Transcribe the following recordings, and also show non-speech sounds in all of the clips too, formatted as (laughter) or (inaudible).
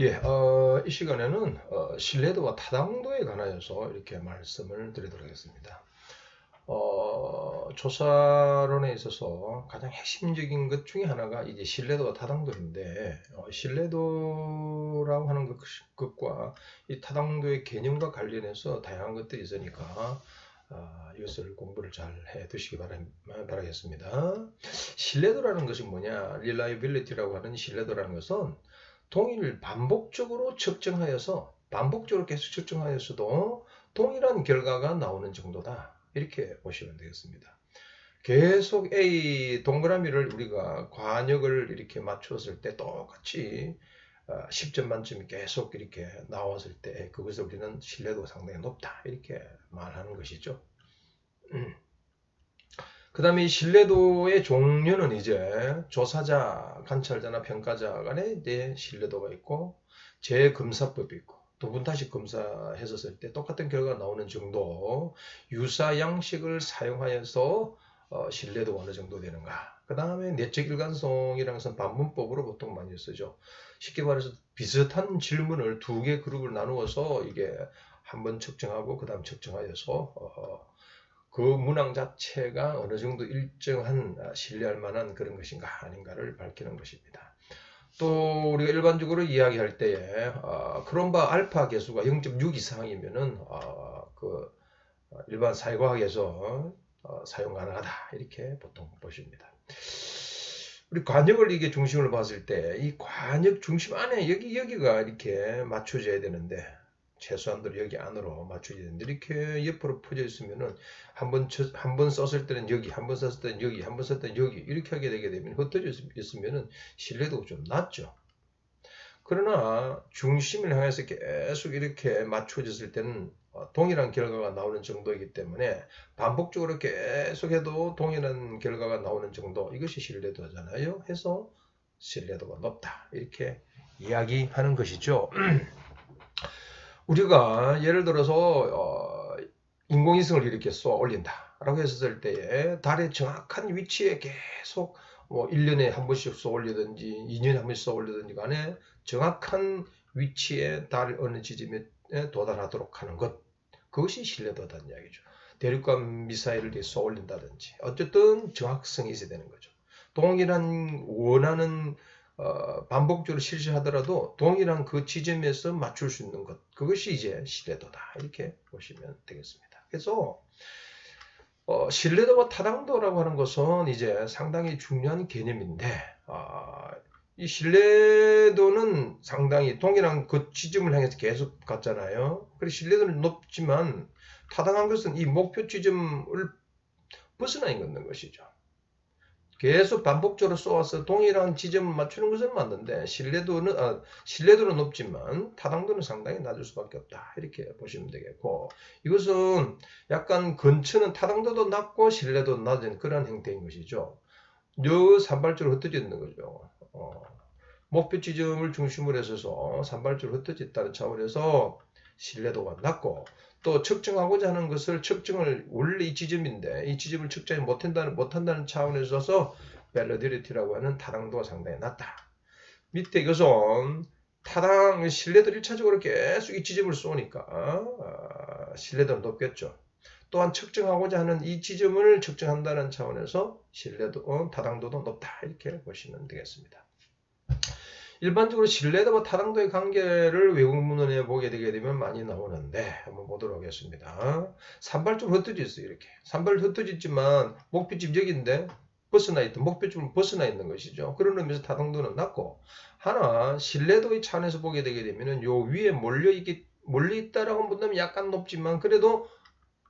예, 어, 이 시간에는 어, 신뢰도와 타당도에 관하여서 이렇게 말씀을 드리도록 하겠습니다. 어, 조사론에 있어서 가장 핵심적인 것 중에 하나가 이제 신뢰도와 타당도인데 어, 신뢰도라고 하는 것, 것과 이 타당도의 개념과 관련해서 다양한 것들이 있으니까 어, 이것을 공부를 잘 해 두시기 바라겠습니다. 신뢰도라는 것이 뭐냐? reliability라고 하는 신뢰도라는 것은 동일 반복적으로 측정하여서 반복적으로 계속 측정하여서도 동일한 결과가 나오는 정도다. 이렇게 보시면 되겠습니다. 계속 A 동그라미를 우리가 관역을 이렇게 맞추었을 때 똑같이 10점 어, 만점이 계속 이렇게 나왔을 때 그것을 우리는 신뢰도가 상당히 높다 이렇게 말하는 것이죠. 음. 그 다음에 이 신뢰도의 종류는 이제 조사자, 관찰자나 평가자 간에 이제 신뢰도가 있고 재검사법이 있고 두분 다시 검사했었을 때 똑같은 결과가 나오는 정도 유사 양식을 사용하여서 어, 신뢰도가 어느 정도 되는가. 그 다음에 내적 일관성이라는 것은 반문법으로 보통 많이 쓰죠. 쉽게 말해서 비슷한 질문을 두 개 그룹을 나누어서 이게 한 번 측정하고 그 다음 측정하여서 어, 그 문항 자체가 어느 정도 일정한 아, 신뢰할 만한 그런 것인가 아닌가를 밝히는 것입니다. 또 우리가 일반적으로 이야기할 때에 어, 크롬바 알파 개수가 0.6 이상이면은 어, 그 일반 사회과학에서 어, 사용 가능하다 이렇게 보통 보십니다. 우리 관역을 이게 중심으로 봤을 때 이 관역 중심 안에 여기 여기가 이렇게 맞춰져야 되는데 최소한도 여기 안으로 맞춰야 되는데 이렇게 옆으로 퍼져 있으면은 한번 한번 썼을 때는 여기, 한 번 썼을 때는 여기, 한 번 썼을 때는 여기 이렇게 하게 되게 되면 흩어져 있으면은 신뢰도가 좀 낮죠. 그러나 중심을 향해서 계속 이렇게 맞춰졌을 때는 어, 동일한 결과가 나오는 정도이기 때문에 반복적으로 계속해도 동일한 결과가 나오는 정도 이것이 신뢰도잖아요. 해서 신뢰도가 높다 이렇게 이야기하는 것이죠. (clears throat) 우리가 예를 들어서 어, 인공위성을 이렇게 쏘아 올린다라고 했을 때에 달의 정확한 위치에 계속 뭐 1년에 한 번씩 쏘아 올리든지 2년에 한 번씩 쏘아 올리든지 간에 정확한 위치에 달 어느 지점에 도달하도록 하는 것 그것이 신뢰도다는 이야기죠. 대륙간 미사일을 쏘아 올린다든지 어쨌든 정확성이 있어야 되는 거죠. 동일한 원하는 어, 반복적으로 실시하더라도 동일한 그 지점에서 맞출 수 있는 것 그것이 이제 신뢰도다 이렇게 보시면 되겠습니다. 그래서 어, 신뢰도와 타당도라고 하는 것은 이제 상당히 중요한 개념인데 어, 이 신뢰도는 상당히 동일한 그 지점을 향해서 계속 갔잖아요. 그리고 신뢰도는 높지만 타당한 것은 이 목표 지점을 벗어나 있는 것이죠. 계속 반복적으로 쏘아서 동일한 지점을 맞추는 것은 맞는데 신뢰도는 아, 신뢰도는 높지만 타당도는 상당히 낮을 수밖에 없다 이렇게 보시면 되겠고 이것은 약간 근처는 타당도도 낮고 신뢰도 낮은 그런 형태인 것이죠. 요 산발적으로 흩어져 있는 거죠. 어, 목표 지점을 중심으로 해서 산발적으로 흩어져 있다는 차원에서 신뢰도가 낮고 또 측정하고자 하는 것을 측정을 원래 이 지점인데 이 지점을 측정이 못한다는 못한다는 차원에서 서 밸러디리티라고 하는 타당도가 상당히 낮다. 밑에 이것은 타당 신뢰도 1차적으로 계속 이 지점을 쏘니까 아, 신뢰도는 높겠죠. 또한 측정하고자 하는 이 지점을 측정한다는 차원에서 신뢰도 어, 타당도도 높다 이렇게 보시면 되겠습니다. 일반적으로 신뢰도와 타당도의 관계를 외국 문헌에 보게 되게 되면 많이 나오는데 한번 보도록 하겠습니다. 산발적으로 흩어져 있어요. 이렇게. 산발 흩어져 있지만 목표점 여기인데 벗어나 있던 목표점은 벗어나 있는 것이죠. 그런 의미에서 타당도는 낮고 하나 신뢰도의 차원에서 보게 되게 되면은 요 위에 몰려 있기 몰려 있다라고 본다면 약간 높지만 그래도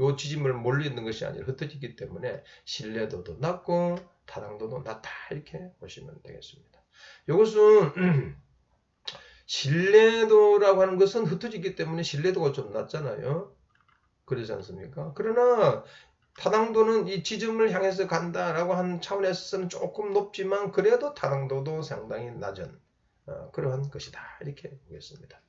요 지짐을 몰려 있는 것이 아니라 흩어지기 때문에 신뢰도도 낮고 타당도도 낮다 이렇게 보시면 되겠습니다. 이것은 신뢰도라고 하는 것은 흩어지기 때문에 신뢰도가 좀 낮잖아요. 그러지 않습니까? 그러나 타당도는 이 지점을 향해서 간다라고 하는 차원에서는 조금 높지만 그래도 타당도도 상당히 낮은 어, 그러한 것이다. 이렇게 보겠습니다.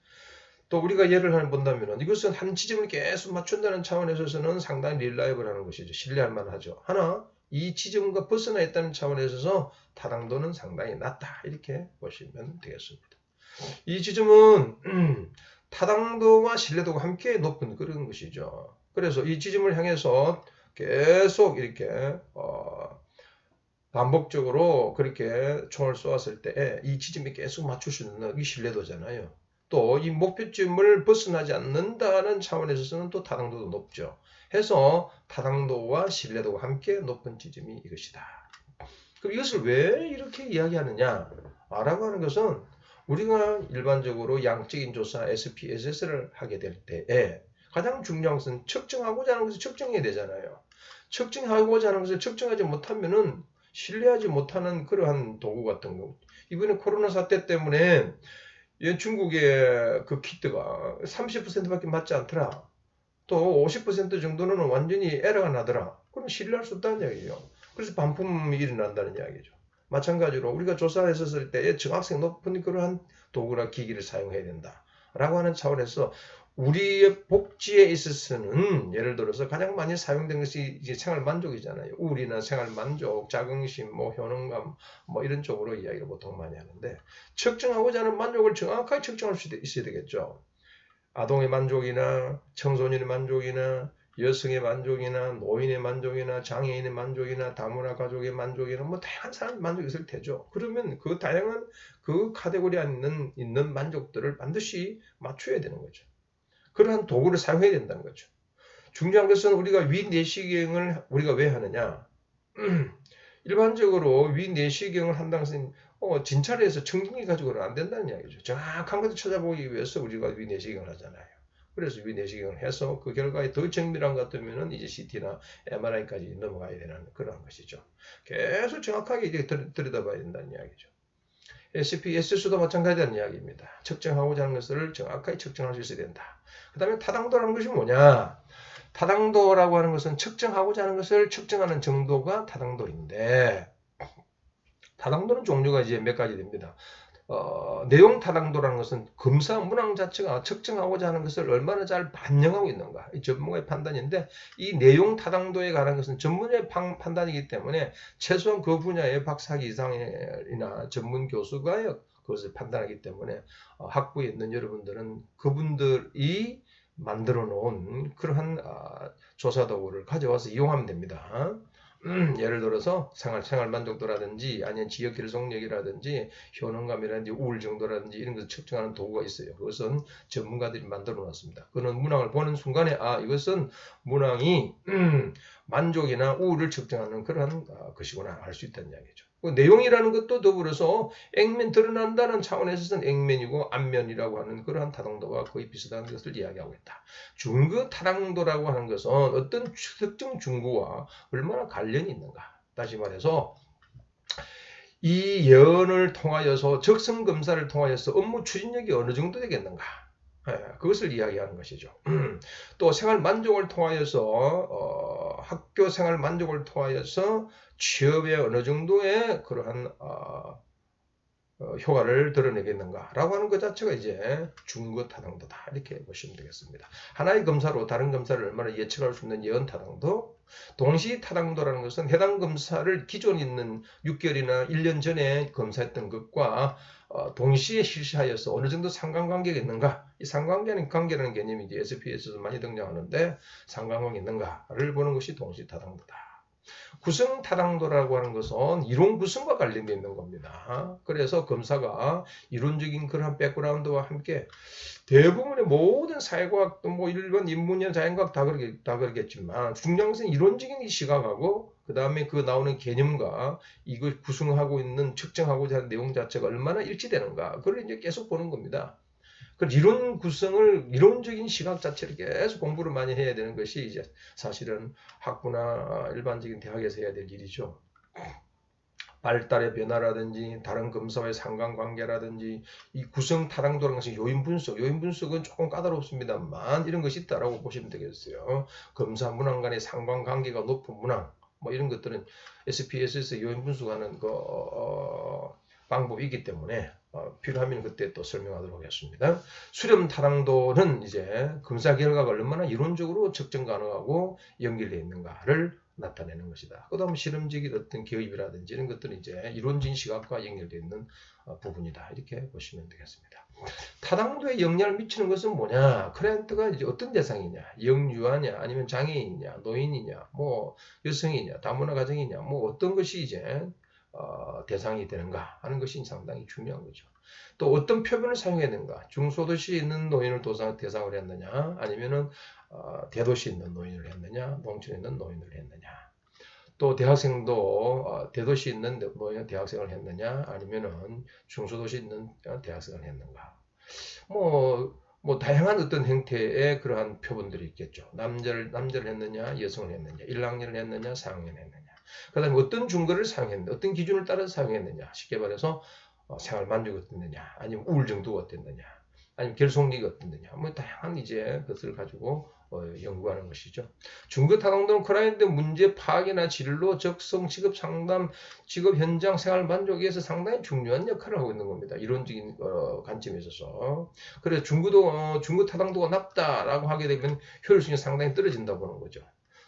또 우리가 예를 본다면 이것은 한 지점을 계속 맞춘다는 차원에서는 상당히 릴라이블 하는 것이죠. 신뢰할 만하죠. 하나 이 지점과 벗어나 있다는 차원에 있어서 타당도는 상당히 낮다. 이렇게 보시면 되겠습니다. 이 지점은 타당도와 신뢰도가 함께 높은 그런 것이죠. 그래서 이 지점을 향해서 계속 이렇게 어, 반복적으로 그렇게 총을 쏘았을 때 이 지점이 계속 맞출 수 있는 이 신뢰도잖아요. 또 이 목표점을 벗어나지 않는다는 차원에서는 또 타당도도 높죠. 해서 타당도와 신뢰도가 함께 높은 지점이 이것이다. 그럼 이것을 왜 이렇게 이야기하느냐? 라고 하는 것은 우리가 일반적으로 양적인 조사 SPSS를 하게 될 때에 가장 중요한 것은 측정하고자 하는 것을 측정해야 되잖아요. 측정하고자 하는 것을 측정하지 못하면은 신뢰하지 못하는 그러한 도구 같은 거. 이번에 코로나 사태 때문에 예, 중국의 그 키트가 30%밖에 맞지 않더라. 또 50% 정도는 완전히 에러가 나더라. 그럼 신뢰할 수 없다는 이야기예요. 그래서 반품이 일어난다는 이야기죠. 마찬가지로 우리가 조사했었을 때에 정확성 높은 그러한 도구나 기기를 사용해야 된다. 라고 하는 차원에서 우리의 복지에 있어서는 예를 들어서 가장 많이 사용된 것이 이제 생활 만족이잖아요. 우울이나 생활 만족, 자긍심, 뭐 효능감, 뭐 이런 쪽으로 이야기를 보통 많이 하는데 측정하고자 하는 만족을 정확하게 측정할 수 있어야 되겠죠. 아동의 만족이나 청소년의 만족이나 여성의 만족이나 노인의 만족이나 장애인의 만족이나 다문화 가족의 만족이나 뭐 다양한 사람의 만족이 있을 테죠. 그러면 그 다양한 그 카테고리 안에 있는, 있는 만족들을 반드시 맞춰야 되는 거죠. 그러한 도구를 사용해야 된다는 거죠. 중요한 것은 우리가 위내시경을 우리가 왜 하느냐? (clears throat) 일반적으로 위내시경을 한다는 것은 어, 진찰을 해서 청진기 가지고는 안 된다는 이야기죠. 정확한 것을 찾아보기 위해서 우리가 위내시경을 하잖아요. 그래서 위내시경을 해서 그 결과에 더 정밀한 것 같으면 이제 CT나 MRI까지 넘어가야 되는 그런 것이죠. 계속 정확하게 이제 들여다봐야 된다는 이야기죠. SPSS도 마찬가지라는 이야기입니다. 측정하고자 하는 것을 정확하게 측정할 수 있어야 된다. 그 다음에 타당도라는 것이 뭐냐? 타당도라고 하는 것은 측정하고자 하는 것을 측정하는 정도가 타당도인데, 타당도는 종류가 이제 몇 가지 됩니다. 어, 내용 타당도라는 것은 검사 문항 자체가 측정하고자 하는 것을 얼마나 잘 반영하고 있는가 이 전문가의 판단인데 이 내용 타당도에 관한 것은 전문의 판단이기 때문에 최소한 그 분야의 박사학위 이상이나 전문 교수가 그것을 판단하기 때문에 어, 학부에 있는 여러분들은 그분들이 만들어 놓은 그러한 어, 조사 도구를 가져와서 이용하면 됩니다. 음, 예를 들어서 생활, 생활 만족도라든지 아니면 지역 결속력이라든지 효능감이라든지 우울 정도라든지 이런 것을 측정하는 도구가 있어요. 그것은 전문가들이 만들어 놨습니다. 그는 문항을 보는 순간에 아 이것은 문항이 음, 만족이나 우울을 측정하는 그러한 아, 것이구나 알 수 있다는 이야기죠. 그 내용이라는 것도 더불어서 액면 드러난다는 차원에서는 액면이고 앞면이라고 하는 그러한 타당도가 거의 비슷한 것을 이야기하고 있다. 중거 타당도라고 하는 것은 어떤 특정 중구와 얼마나 관련이 있는가. 다시 말해서 이 예언을 통하여서 적성 검사를 통하여서 업무 추진력이 어느 정도 되겠는가. 예, 그것을 이야기하는 것이죠. (clears throat) 또 생활 만족을 통하여서 어, 학교 생활 만족을 통하여서 취업에 어느 정도의 그러한 어, 어, 효과를 드러내겠는가라고 하는 것 자체가 이제 중거 타당도다 이렇게 보시면 되겠습니다. 하나의 검사로 다른 검사를 얼마나 예측할 수 있는 예언 타당도, 동시 타당도라는 것은 해당 검사를 기존 있는 6개월이나 1년 전에 검사했던 것과 어, 동시에 실시하여서 어느 정도 상관관계가 있는가? 이 상관관계는 관계라는 개념이 이제 SPS에서 많이 등장하는데 상관관계 있는가를 보는 것이 동시 타당도다. 구성 타당도라고 하는 것은 이론 구성과 관련되어 있는 겁니다. 그래서 검사가 이론적인 그런 백그라운드와 함께 대부분의 모든 사회과학도 뭐 일반 인문이나 자연과학 다, 그러겠, 다 그러겠지만 것은 이론적인 시각하고 그 다음에 그 나오는 개념과 이걸 구성하고 있는 측정하고자 하는 내용 자체가 얼마나 일치되는가 그걸 이제 계속 보는 겁니다. 그 이론 구성을 이론적인 시각 자체를 계속 공부를 많이 해야 되는 것이 이제 사실은 학부나 일반적인 대학에서 해야 될 일이죠. 발달의 변화라든지 다른 검사와의 상관관계라든지 이 구성 타당도라는 것이 요인 분석, 요인 분석은 조금 까다롭습니다만 이런 것이 있다라고 보시면 되겠어요. 검사 문항 간의 상관관계가 높은 문항 뭐 이런 것들은 SPSS 요인 분석하는 그 어, 방법이 있기 때문에 어, 필요하면 그때 또 설명하도록 하겠습니다. 수렴 타당도는 이제 검사 결과가 얼마나 이론적으로 측정 가능하고 연결되어 있는가를 나타내는 것이다. 그 다음 실험적인 어떤 기업이라든지 이런 것들은 이제 이론적인 시각과 연결되어 있는 어, 부분이다. 이렇게 보시면 되겠습니다. 타당도에 영향을 미치는 것은 뭐냐? 클라이언트가 이제 어떤 대상이냐? 영유아냐? 아니면 장애인이냐? 노인이냐? 뭐 여성이냐? 다문화 가정이냐? 뭐 어떤 것이 이제 어, 대상이 되는가 하는 것이 상당히 중요한 거죠. 또 어떤 표현을 사용해야 되는가? 중소도시에 있는 노인을 도상, 대상으로 했느냐? 아니면은 어, 대도시에 있는 노인을 했느냐? 농촌에 있는 노인을 했느냐? 또 대학생도 어, 대도시에 있는 노인 대학생을 했느냐? 아니면은 중소도시에 있는 대학생을 했는가? 뭐, 뭐 다양한 어떤 형태의 그러한 표본들이 있겠죠. 남자를 남자를 했느냐, 여성을 했느냐, 1학년을 했느냐, 4학년을 했느냐. 그 다음에 어떤 중거를 사용했느냐, 어떤 기준을 따라 사용했느냐. 쉽게 말해서 어, 생활 만족이 어땠느냐, 아니면 우울정도가 어땠느냐, 아니면 결속력이 어땠느냐. 뭐 다양한 이제 것을 가지고 어, 연구하는 것이죠. 중급 타당도는 클라이언트 문제 파악이나 진로, 적성, 직업 상담, 직업 현장 생활 만족에서 상당히 중요한 역할을 하고 있는 겁니다. 이론적인 어, 관점에 있어서. 그래서 중구도 어, 중급 타당도가 낮다라고 하게 되면 효율성이 상당히 떨어진다 보는 거죠.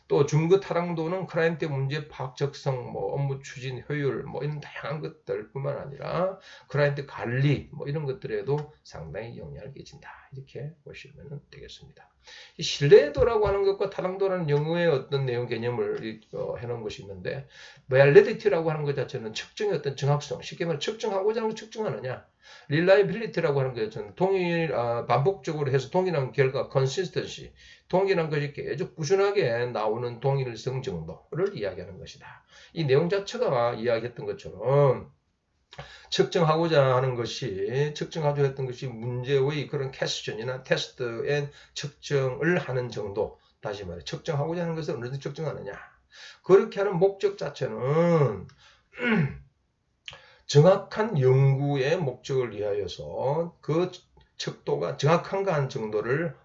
또 중급 타당도는 클라이언트 문제 파악 적성, 뭐 업무 추진 효율, 뭐 이런 다양한 것들뿐만 아니라 클라이언트 관리, 뭐 이런 것들에도 상당히 영향을 끼친다. 이렇게 보시면 되겠습니다. 이 신뢰도라고 하는 것과 타당도라는 영어의 어떤 내용 개념을 어, 해놓은 것이 있는데, validity,라고 하는 것 자체는 측정의 어떤 정확성, 쉽게 말해 측정하고자 하는 걸 측정하느냐. reliability라고 하는 것은 동일, 아, 반복적으로 해서 동일한 결과, consistency, 동일한 것이 계속 꾸준하게 나오는 동일성 정도를 이야기하는 것이다. 이 내용 자체가 이야기했던 것처럼 측정하고자 하는 것이 측정하고자 했던 것이 문제의 그런 캐스션이나 테스트의 측정을 하는 정도 다시 말해 측정하고자 하는 것을 어느 정도 측정하느냐 그렇게 하는 목적 자체는 (clears throat) 정확한 연구의 목적을 위하여서 그 척도가 정확한가 한 정도를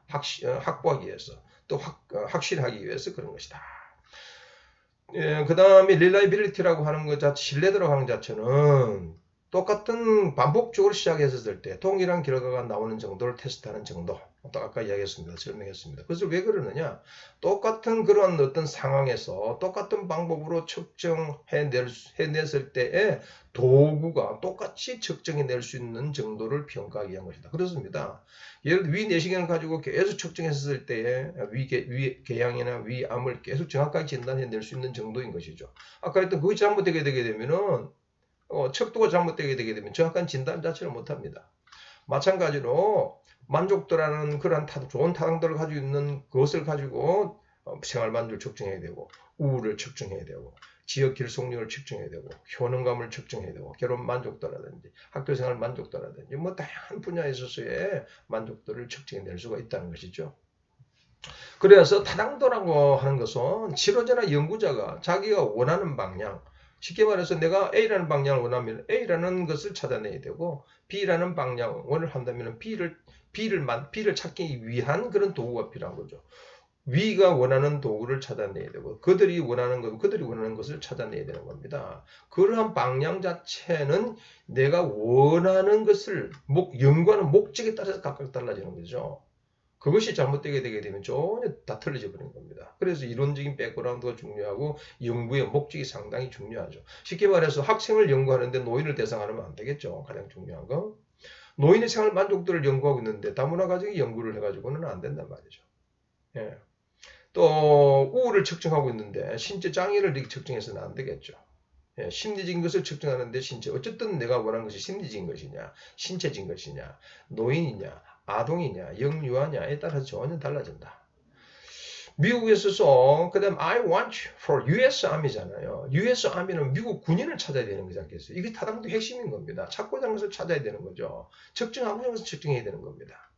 어, 확보하기 위해서 또 확, 어, 확실하기 위해서 그런 것이다. 예, 그 다음에 릴라이빌리티라고 하는 것 자체, 신뢰도라고 하는 자체는 똑같은 반복적으로 시작했을 때 동일한 결과가 나오는 정도를 테스트하는 정도. 또 아까 이야기했습니다. 설명했습니다. 그래서 왜 그러느냐? 똑같은 그런 어떤 상황에서 똑같은 방법으로 측정해낼, 해냈을 때에 도구가 똑같이 측정해 낼 수 있는 정도를 평가하기 위한 것이다. 그렇습니다. 예를 위 내시경을 가지고 계속 측정했을 때에 위, 위 개양이나 위암을 계속 정확하게 진단해 낼 수 있는 정도인 것이죠. 아까 했던 그것이 잘못되게 되게 되면은 어, 척도가 잘못되게 되게 되면 정확한 진단 자체를 못합니다. 마찬가지로 만족도라는 그러한 타, 좋은 타당도를 가지고 있는 것을 가지고 어, 생활 만족을 측정해야 되고 우울을 측정해야 되고 지역 길속력을 측정해야 되고 효능감을 측정해야 되고 결혼 만족도라든지 학교생활 만족도라든지 뭐 다양한 분야에 있어서의 만족도를 측정해낼 수가 있다는 것이죠. 그래서 타당도라고 하는 것은 치료자나 연구자가 자기가 원하는 방향 쉽게 말해서 내가 A라는 방향을 원하면 A라는 것을 찾아내야 되고 B라는 방향을 한다면 B를 B를 B를 찾기 위한 그런 도구가 필요한 거죠. 위가 원하는 도구를 찾아내야 되고 그들이 원하는 것, 그들이 원하는 것을 찾아내야 되는 겁니다. 그러한 방향 자체는 내가 원하는 것을 목 연구하는 목적에 따라서 각각 달라지는 거죠. 그것이 잘못되게 되게 되면 전혀 다 틀려져 버리는 겁니다. 그래서 이론적인 백그라운드가 중요하고 연구의 목적이 상당히 중요하죠. 쉽게 말해서 학생을 연구하는데 노인을 대상하면 안 되겠죠. 가장 중요한 거. 노인의 생활 만족도를 연구하고 있는데 다문화 가정이 연구를 해가지고는 안 된단 말이죠. 예. 또 우울을 측정하고 있는데 신체 장애를 측정해서는 안 되겠죠. 예, 심리적인 것을 측정하는데 신체 어쨌든 내가 원하는 것이 심리적인 것이냐 신체적인 것이냐 노인이냐 아동이냐 영유아냐에 따라서 전혀 달라진다. 미국에 있어서 그다음 I want for US Army잖아요. US Army는 미국 군인을 찾아야 되는 거지 않겠어요? 이게 타당도 핵심인 겁니다. 찾고자 하는 것을 찾아야 되는 거죠. 측정하고 하는 것을 측정해야 되는 겁니다.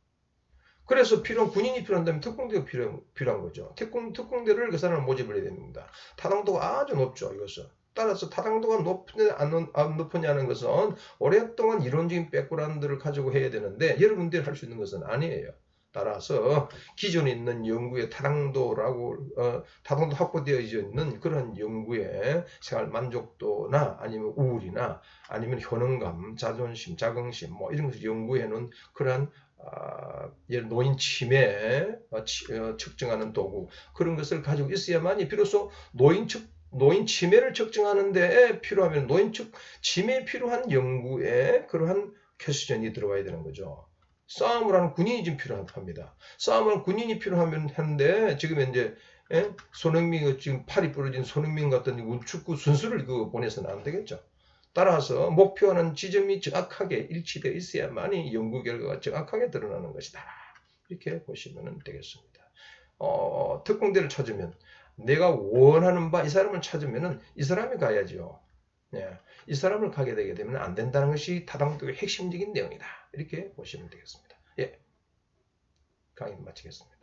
그래서 필요한 군인이 필요한다면 특공대가 필요, 필요한 거죠. 특공, 특공대를 그 사람을 모집을 해야 됩니다. 타당도가 아주 높죠. 이것은. 따라서 타당도가 높으냐 안 높으냐는 것은 오랫동안 이론적인 백그라운드를 가지고 해야 되는데 여러분들이 할 수 있는 것은 아니에요. 따라서 기존에 있는 연구의 타당도라고 어, 타당도 확보되어 있는 그런 연구의 생활 만족도나 아니면 우울이나 아니면 효능감, 자존심, 자긍심 뭐 이런 것을 연구해 놓은 그러한 아, 예를 노인 치매 어, 치- 어, 측정하는 도구 그런 것을 가지고 있어야만이 비로소 노인 측 노인 치매를 측정하는 데 필요하면 노인 측 치매에 필요한 연구에 그러한 캐스전이 들어와야 되는 거죠. 싸움을 하는 군인이 좀 필요합니다. 싸움을 하는 군인이 필요하면 하는데 지금 이제 예? 손흥민 지금 팔이 부러진 손흥민 같은 축구 선수를 그 보내서는 안 되겠죠. 따라서 목표하는 지점이 정확하게 일치되어 있어야만이 연구 결과가 정확하게 드러나는 것이다. 이렇게 보시면 되겠습니다. 어, 특공대를 찾으면 내가 원하는 바 이 사람을 찾으면은 이 사람이 가야죠. 예, 이 사람을 가게 되게 되면 안 된다는 것이 타당도의 핵심적인 내용이다. 이렇게 보시면 되겠습니다. 예, 강의 마치겠습니다.